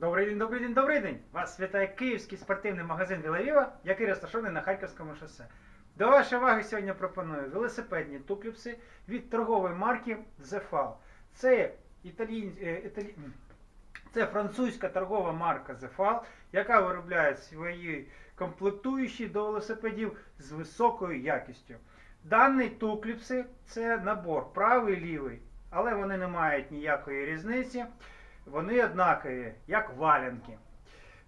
Добрий день, добрий день, добрий день! Вас вітає київський спортивний магазин Вілавіва, який розташований на Харківському шосе. До вашої уваги сьогодні пропоную велосипедні тукліпси від торгової марки Zefal. Це, італій... е, італій... Це французька торгова марка Zefal, яка виробляє свої комплектуючі до велосипедів з високою якістю. Дані тукліпси це набор правий лівий, але вони не мають ніякої різниці. Вони однакові, як валянки.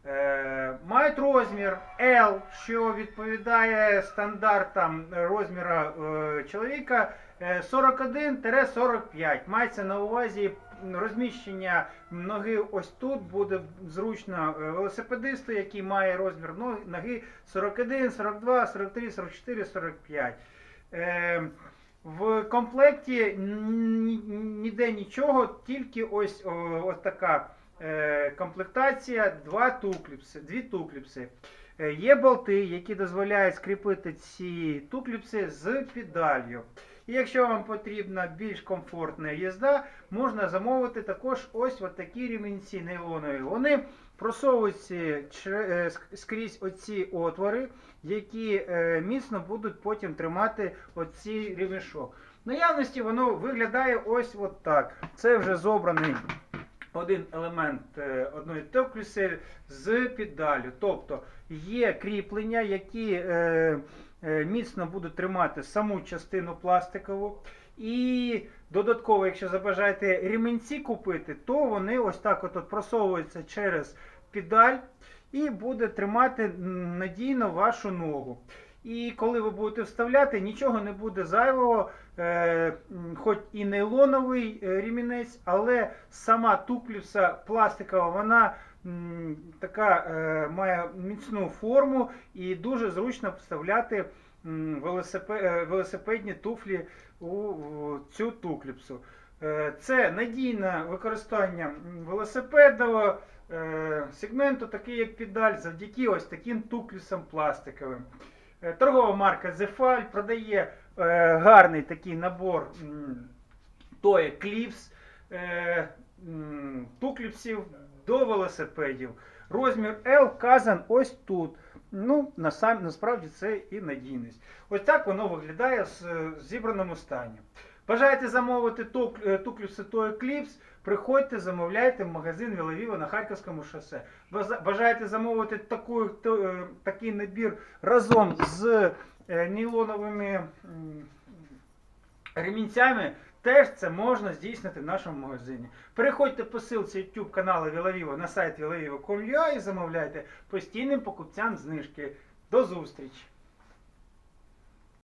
Е, мають розмір L, що відповідає стандартам розміра е, чоловіка е, 41-45. Мається на увазі розміщення ноги ось тут буде зручно е, велосипедисту, який має розмір ноги 41, 42, 43, 44, 45. Е, в комплекті ніде нічого, тільки ось, о, ось така е, комплектація, два тукліпси, дві тукліпси. Е, Є болти, які дозволяють скріпити ці тукліпси з педалью. І якщо вам потрібна більш комфортна їзда, можна замовити також ось такі ремінці нейлонові. Вони просовуються е, скрізь оці отвори, які е, міцно будуть потім тримати оці ремішок. В наявності воно виглядає ось от так. Це вже зобраний один елемент е, одної тукліси з педалю. Тобто є кріплення, які е, е, міцно будуть тримати саму частину пластикову. І додатково, якщо забажаєте ремінці купити, то вони ось так от просовуються через педаль і буде тримати надійно вашу ногу. І коли ви будете вставляти, нічого не буде зайвого, е, хоч і нейлоновий е, ремінець, але сама туклівса пластикова, вона м, така е, має міцну форму і дуже зручно вставляти м, велосипе- е, велосипедні туфлі у цю тукліпсу. Е, Це надійне використання м, велосипедового е, сегменту, такий як педаль, завдяки ось таким туклісам пластиковим. Е, Торгова марка Zefal продає е, гарний такий набор Toy Clips, е, тукліпсів до велосипедів. Розмір L вказан ось тут. Ну, насправді це і надійність. Ось так воно виглядає в зібраному стані. Бажаєте замовити е, тукліпси Toy приходьте, замовляйте в магазин Віловіва на Харківському шосе. Бажаєте замовити таку, е, такий набір разом з е, нейлоновими ремінцями, теж це можна здійснити в нашому магазині. Переходьте по ссылці YouTube каналу Віловіва на сайт vilaviva.com.ua і замовляйте постійним покупцям знижки. До зустрічі!